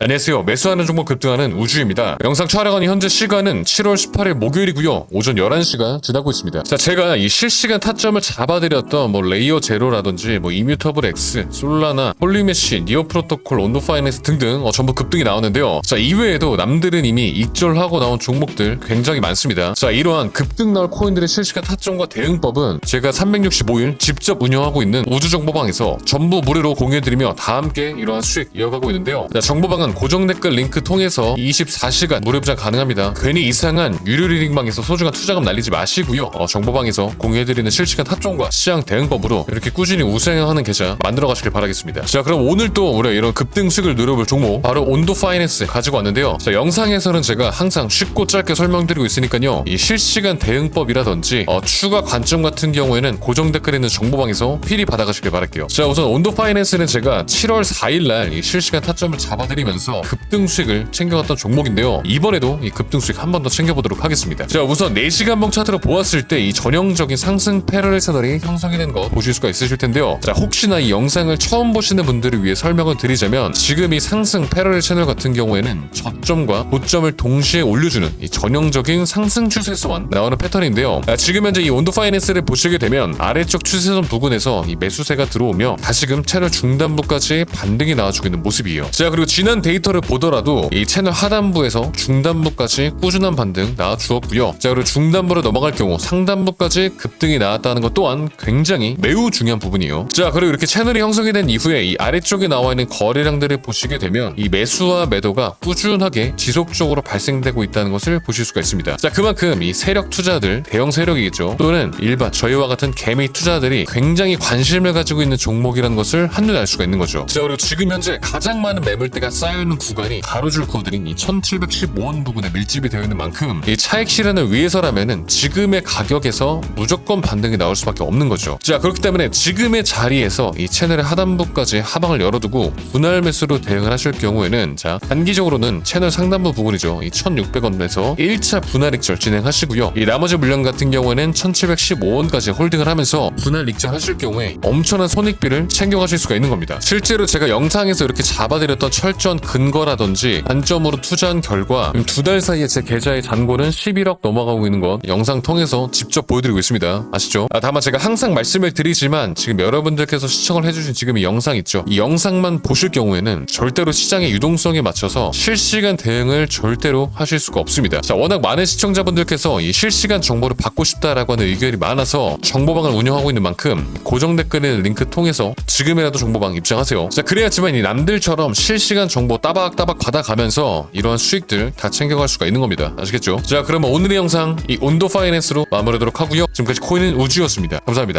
안녕하세요. 매수하는 종목 급등하는 우주입니다. 영상 촬영하는 현재 시간은 7월 18일 목요일이고요. 오전 11시가 지나고 있습니다. 자, 제가 이 실시간 타점을 잡아드렸던 뭐 레이어 제로라든지 뭐 이뮤터블 X, 솔라나, 홀리메시, 니어 프로토콜, 온도 파이낸스 등등 어, 전부 급등이 나오는데요. 자, 이외에도 남들은 이미 익절하고 나온 종목들 굉장히 많습니다. 자, 이러한 급등 나올 코인들의 실시간 타점과 대응법은 제가 365일 직접 운영하고 있는 우주정보방에서 전부 무료로 공유해드리며 다 함께 이러한 수익 이어가고 있는데요. 자, 정보방은 고정 댓글 링크 통해서 24시간 무료 부장 가능합니다. 괜히 이상한 유료 리딩방에서 소중한 투자금 날리지 마시고요. 어, 정보방에서 공유해드리는 실시간 타점과 시장 대응법으로 이렇게 꾸준히 우승하는 계좌 만들어 가시길 바라겠습니다. 자, 그럼 오늘 또 우리가 이런 급등 수익을 누려볼 종목 바로 온도 파이낸스 가지고 왔는데요. 자, 영상에서는 제가 항상 쉽고 짧게 설명드리고 있으니까요. 이 실시간 대응법이라든지 어, 추가 관점 같은 경우에는 고정 댓글에 있는 정보방에서 필히 받아가시길 바랄게요. 자, 우선 온도 파이낸스는 제가 7월 4일날 이 실시간 타점을 잡아드리면서 급등 수익을 챙겨갔던 종목인데요. 이번에도 이 급등 수익 한 번 더 챙겨보도록 하겠습니다. 자, 우선 4시간 봉 차트로 보았을 때 이 전형적인 상승 패러렐 채널이 형성이 된 거 보실 수가 있으실 텐데요. 자, 혹시나 이 영상을 처음 보시는 분들을 위해 설명을 드리자면 지금 이 상승 패러렐 채널 같은 경우에는 저점과 고점을 동시에 올려주는 이 전형적인 상승 추세선 나오는 패턴인데요. 아, 지금 현재 이 온도 파이낸스를 보시게 되면 아래쪽 추세선 부근에서 이 매수세가 들어오며 다시금 채널 중단부까지 반등이 나와주고 있는 모습이에요. 자, 그리고 지난 데이터를 보더라도 이 채널 하단부에서 중단부까지 꾸준한 반등 나와주었고요. 자, 그리고 중단부로 넘어갈 경우 상단부까지 급등이 나왔다는 것 또한 굉장히 매우 중요한 부분이에요. 자, 그리고 이렇게 채널이 형성이 된 이후에 이 아래쪽에 나와 있는 거래량들을 보시게 되면 이 매수와 매도가 꾸준하게 지속적으로 발생되고 있다는 것을 보실 수가 있습니다. 자, 그만큼 이 세력 투자들, 대형 세력이겠죠. 또는 일반 저희와 같은 개미 투자들이 굉장히 관심을 가지고 있는 종목이라는 것을 한눈에 알 수가 있는 거죠. 자, 그리고 지금 현재 가장 많은 매물대가 쌓여 있는 구간이 가로줄 코드린 이 1715원 부분에 밀집이 되어 있는 만큼 이 차익 실현을 위해서라면은 지금의 가격에서 무조건 반등이 나올 수밖에 없는 거죠. 자, 그렇기 때문에 지금의 자리에서 이 채널의 하단부까지 하방을 열어두고 분할 매수로 대응을 하실 경우에는 자, 단기적으로는 채널 상단부 부분이죠. 이 1600원에서 1차 분할 익절 진행하시고요. 이 나머지 물량 같은 경우에는 1715원까지 홀딩을 하면서 분할 익절 하실 경우에 엄청난 손익비를 챙겨가실 수가 있는 겁니다. 실제로 제가 영상에서 이렇게 잡아드렸던 철저한 근거라든지 단점으로 투자한 결과 두 달 사이에 제 계좌의 잔고는 11억 넘어가고 있는 것 영상 통해서 직접 보여드리고 있습니다. 아시죠? 아, 다만 제가 항상 말씀을 드리지만 지금 여러분들께서 시청을 해주신 지금 이 영상 있죠? 이 영상만 보실 경우에는 절대로 시장의 유동성에 맞춰서 실시간 대응을 절대로 하실 수가 없습니다. 자, 워낙 많은 시청자분들께서 이 실시간 정보를 받고 싶다라고 하는 의견이 많아서 정보방을 운영하고 있는 만큼 고정 댓글에 있는 링크 통해서 지금이라도 정보방 입장하세요. 자, 그래야지만 이 남들처럼 실시간 정보 따박따박 받아가면서 이러한 수익들 다 챙겨갈 수가 있는 겁니다. 아시겠죠? 자, 그러면 오늘의 영상 이 온도 파이낸스로 마무리하도록 하고요. 지금까지 코인은 우주였습니다. 감사합니다.